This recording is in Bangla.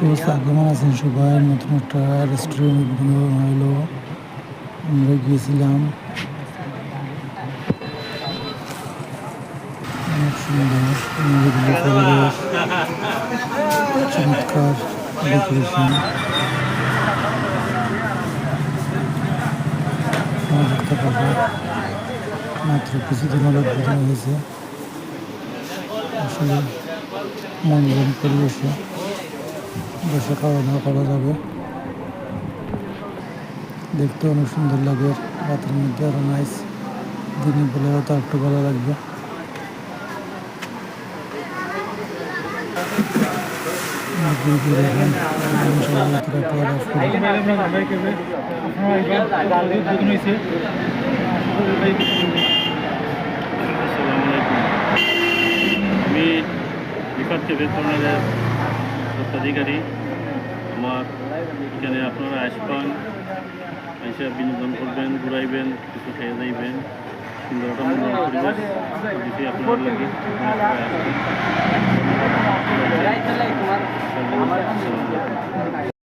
অবস্থা কেমন আছেন সবাই নতুন একটা রেস্টুরেন্ট উদ্বোধন হলো আমরা গিয়েছিলাম অনেক সুন্দর নিরিবিলি পরিবেশ চমৎকার ডেকোরেশন দেখতে পাবো মাত্র কিছুদিন হলো উদ্বোধন হয়েছে আসলে মনোরম পরিবেশে বসে খাওয়া দাওয়া করা যাবে। দেখতে অনেক সুন্দর লাগে রাতের মধ্যে আরও নাইস দিনের বেলা হয়তো একটু ভালো লাগবে। আমি বিকাশ টিভি কর্নারের স্বত্বাধিকারী, আমার এখানে আপনারা আসবেন, এসে বিনোদন করবেন, ঘুরাইবেন, কিছু খেয়ে যাইবেন। সুন্দর একটা আপনার লাগে।